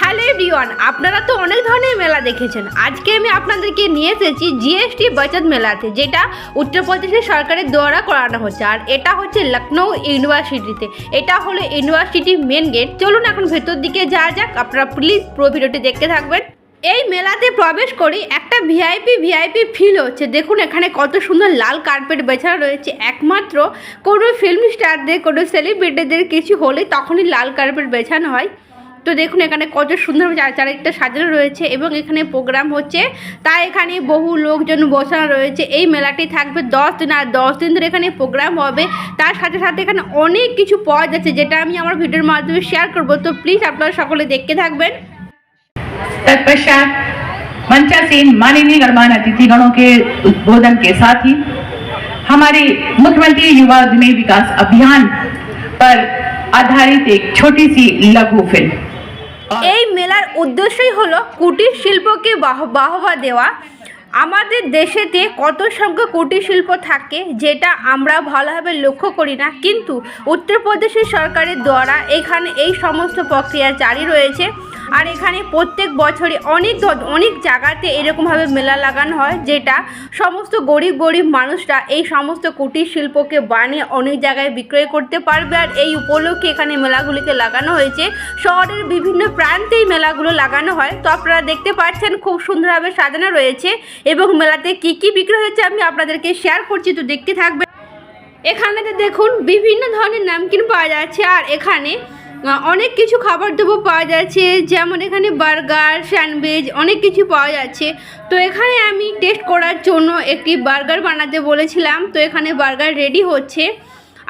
Hello everyone, আপনারা তো অনেক ধরনের মেলা দেখেছেন। আজকে আমি আপনাদেরকে নিয়ে এসেছি জিএসটি বাচত মেলাতে, যেটা উত্তরপ্রদেশের সরকারের দ্বারা করানো হচ্ছে। আর এটা হচ্ছে লখনৌ ইউনিভার্সিটিতে। এটা হলো ইউনিভার্সিটির মেন গেট চলুন এখন ভেতর দিকে যাওয়া যাক। আপনারা প্লিজ পুরো ভিডিওটি দেখতে থাকবেন। এই মেলাতে প্রবেশ করি, একটা ভিআইপি ভিআইপি ফিল হচ্ছে। দেখুন, এখানে কত সুন্দর লাল কার্পেট বেছানো রয়েছে। একমাত্র কোনো ফিল্ম স্টারদের কোনো সেলিব্রিটিদের কিছু হলে তখনই লাল কার্পেট বেছানো হয়। তো দেখুন এখানে কত সুন্দর চার- চারিদিকটা সাজানো রয়েছে এবং এখানে প্রোগ্রাম হচ্ছে তাই এখানে বহু লোকজন বসানো রয়েছে এই মেলাটি থাকবে দশ দিন আর দশ দিন ধরে এখানে প্রোগ্রাম হবে তার সাথে সাথে এখানে অনেক কিছু পাওয়া যাচ্ছে যেটা আমি আমার ভিডিওর মাধ্যমে শেয়ার করবো তো প্লিজ আপনারা সকলে দেখতে থাকবেন तत्पश्चात मंचासीन माननीय गणमान अतिथिगणों के उद्बोधन के साथ ही हमारे मुख्यमंत्री युवा उद्यमी विकास अभियान पर आधारित एक छोटी सी लघु फिल्म और এই মেলার উদ্দেশ্যই হলো কুটির শিল্পকে বাহ- বাহবা দেওয়া। আমাদের দেশেতে কত সংখ্যক কুটির শিল্প থাকে যেটা আমরা ভালোভাবে লক্ষ্য করি না, কিন্তু উত্তরপ্রদেশের সরকারের দ্বারা এখানে এই সমস্ত প্রক্রিয়া জারি রয়েছে। আর এখানে প্রত্যেক বছরই অনেক অনেক জায়গাতে এরকমভাবে মেলা লাগানো হয়, যেটা সমস্ত গরিব গরিব মানুষরা এই সমস্ত কুটির শিল্পকে বানিয়ে অনেক জায়গায় বিক্রয় করতে পারবে। আর এই উপলক্ষে এখানে মেলাগুলিকে লাগানো হয়েছে। শহরের বিভিন্ন প্রান্তেই মেলাগুলো লাগানো হয়। তো আপনারা দেখতে পাচ্ছেন খুব সুন্দরভাবে সাজানো রয়েছে এবং মেলাতে কি কি বিক্রি হয়েছে আমি আপনাদেরকে শেয়ার করছি, তো দেখতে থাকবে এখানেতে দেখুন, বিভিন্ন ধরনের নামকিন পাওয়া যাচ্ছে। আর এখানে অনেক কিছু খাবার দাবার পাওয়া যাচ্ছে, যেমন এখানে বার্গার, স্যান্ডউইচ অনেক কিছু পাওয়া যাচ্ছে। তো এখানে আমি টেস্ট করার জন্য একটি বার্গার বানাতে বলেছিলাম, তো এখানে বার্গার রেডি হচ্ছে।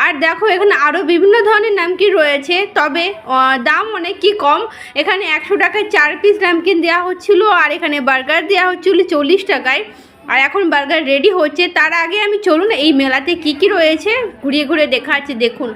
আর দেখো, এখানে আরও বিভিন্ন ধরনের নামকিন রয়েছে, তবে দাম অনেক কি কম। এখানে একশো টাকায় চার পিস নামকিন দেওয়া হচ্ছিল, আর এখানে বার্গার দেওয়া হচ্ছিল চল্লিশ টাকায়। আর এখন বার্গার রেডি হচ্ছে। তার আগে আমি চলুন, এই মেলাতে কি কি রয়েছে? ঘুরিয়ে ঘুরে দেখাচ্ছি, দেখুন।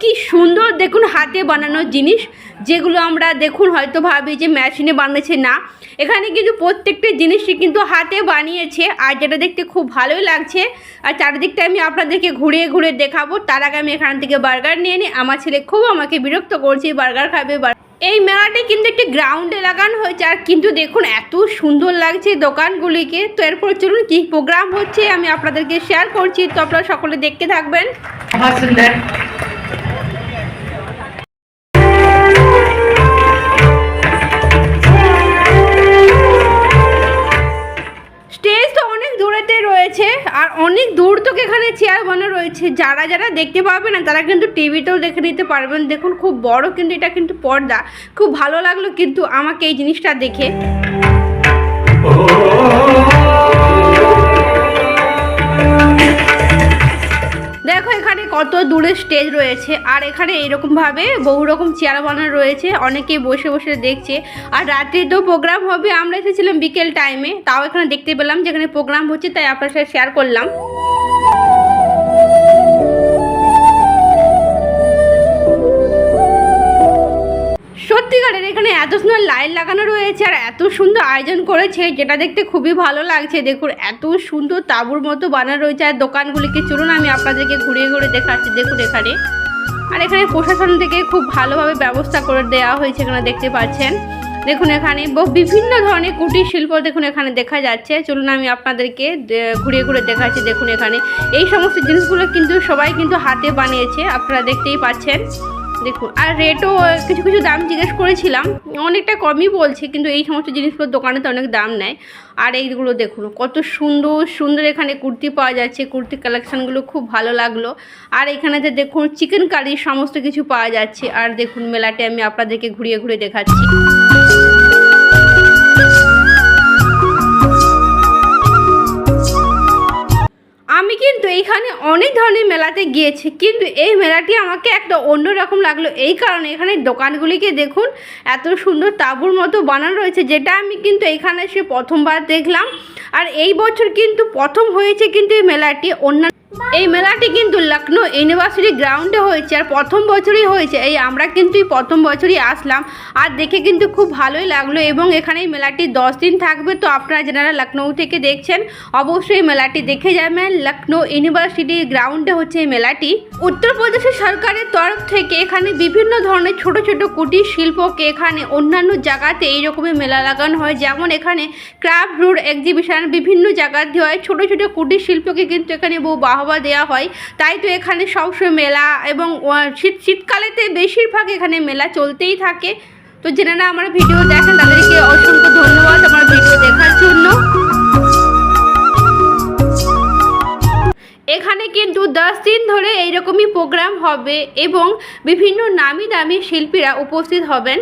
কি সুন্দর দেখুন হাতে বানানো জিনিস, যেগুলো আমরা দেখুন হয়তো ভাবি যে মেশিনে বানিয়েছে না। এখানে কিন্তু প্রত্যেকটা জিনিসই কিন্তু হাতে বানিয়েছে, আর যেটা দেখতে খুব ভালোই লাগছে। আর চারিদিকটা আমি আপনাদেরকে ঘুরিয়ে ঘুরে দেখাবো। তার আগে আমি এখান থেকে বার্গার নিয়ে নিই। আমার ছেলে খুব আমাকে বিরক্ত করছে বার্গার খাবে এই মেলাটি কিন্তু একটি গ্রাউন্ডে লাগানো হয়েছে, আর কিন্তু দেখুন এত সুন্দর লাগছে দোকানগুলিকে। তো এরপর চলুন কী প্রোগ্রাম হচ্ছে আমি আপনাদেরকে শেয়ার করছি। তো আপনারা সকলে দেখতে থাকবেন। অনেক দূর থেকে এখানে চেয়ার বানানো রয়েছে। যারা যারা দেখতে পাবে না, তারা কিন্তু টিভিতেও দেখে নিতে পারবেন। দেখুন, খুব বড় কিন্তু এটা কিন্তু পর্দা। খুব ভালো লাগল কিন্তু আমাকে এই জিনিসটা দেখে। কত দূরে স্টেজ রয়েছে, আর এখানে এরকমভাবে বহু রকম চেয়ার বানানো রয়েছে, অনেকেই বসে বসে দেখছে। আর রাত্রে তো প্রোগ্রাম হবে, আমরা এসেছিলাম বিকেল টাইমে তাও এখানে দেখতে পেলাম যেখানে প্রোগ্রাম হচ্ছে, তাই আপনার সাথে শেয়ার করলাম। সত্যিকারের এখানে এত সুন্দর লাইট লাগানো রয়েছে আর এত সুন্দর আয়োজন করেছে, যেটা দেখতে খুবই ভালো লাগছে। দেখুন, এত সুন্দর তাঁবুর মতো বানানো রয়েছে আর দোকানগুলিকে চলুন আমি আপনাদেরকে ঘুরিয়ে ঘুরে দেখাচ্ছি। দেখুন এখানে। আর এখানে প্রশাসন থেকে খুব ভালোভাবে ব্যবস্থা করে দেওয়া হয়েছে এখানে দেখতে পাচ্ছেন। দেখুন এখানে বিভিন্ন ধরনের কুটির শিল্প দেখুন এখানে দেখা যাচ্ছে। চলুন আমি আপনাদেরকে ঘুরিয়ে ঘুরে দেখাচ্ছি। দেখুন এখানে। এই সমস্ত জিনিসগুলো কিন্তু সবাই কিন্তু হাতে বানিয়েছে, আপনারা দেখতেই পাচ্ছেন। দেখুন, আর রেটও কিছু কিছু দাম জিজ্ঞেস করেছিলাম, অনেকটা কমই বলছে, কিন্তু এই সমস্ত জিনিসগুলোর দোকানে তো অনেক দাম নেয়। আর এইগুলো দেখুন, কত সুন্দর সুন্দর এখানে কুর্তি পাওয়া যাচ্ছে, কুর্তি কালেকশানগুলো খুব ভালো লাগল। আর এখানেতে দেখুন চিকেন কারির সমস্ত কিছু পাওয়া যাচ্ছে। আর দেখুন, মেলাতে আমি আপনাদেরকে ঘুরিয়ে ঘুরিয়ে দেখাচ্ছি। আমি কিন্তু এইখানে অনেক ধরনের মেলাতে গিয়েছি, কিন্তু এই মেলাটি আমাকে একটা অন্য রকম লাগল। এই কারণে এখানে দোকানগুলিকে দেখুন, এত সুন্দর তাঁবুর মতো বানানো রয়েছে, যেটা আমি কিন্তু এইখানে এসে প্রথমবার দেখলাম। আর এই বছর কিন্তু প্রথম হয়েছে কিন্তু এই মেলাটি। অন্যান্য এই মেলাটি কিন্তু লখনৌ ইউনিভার্সিটি গ্রাউন্ডে হয়েছে আর প্রথম বছরই হয়েছে। এই আমরা কিন্তু এই প্রথম বছরই আসলাম আর দেখে কিন্তু খুব ভালোই লাগল এবং এখানে এই মেলাটি দশ দিন থাকবে। তো আপনারা যারা লখনৌ থেকে দেখছেন, অবশ্যই মেলাটি দেখে যাবেন। লখনৌ ইউনিভার্সিটি গ্রাউন্ডে হচ্ছে এই মেলাটি। উত্তরপ্রদেশের সরকারের তরফ থেকে এখানে বিভিন্ন ধরনের ছোট ছোট কুটির শিল্পকে এখানে অন্যান্য জায়গাতে এইরকমই মেলা লাগানো হয়। যেমন এখানে ক্রাফট, রুড এক্সিবিশন বিভিন্ন জায়গাতে হয়। ছোট ছোট কুটির শিল্পকে কিন্তু এখানে বহু বাহবা দেওয়া হয়। তাই তো এখানে সবসময় মেলা এবং শীত, শীতকালেতে বেশিরভাগ এখানে মেলা চলতেই থাকে। তো যেনারা আমার ভিডিও দেখেন, তাদেরকে অসংখ্য ধন্যবাদ আমার ভিডিও দেখার জন্য। এখানে কিন্তু দশ দিন ধরে এইরকমই প্রোগ্রাম হবে এবং বিভিন্ন নামি দামি শিল্পীরা উপস্থিত হবেন।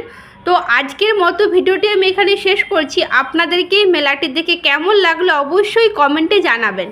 তো আজকের মতো ভিডিওটি আমি এখানে শেষ করছি। আপনাদেরকে মেলাটি দেখে কেমন লাগল অবশ্যই কমেন্টে জানাবেন।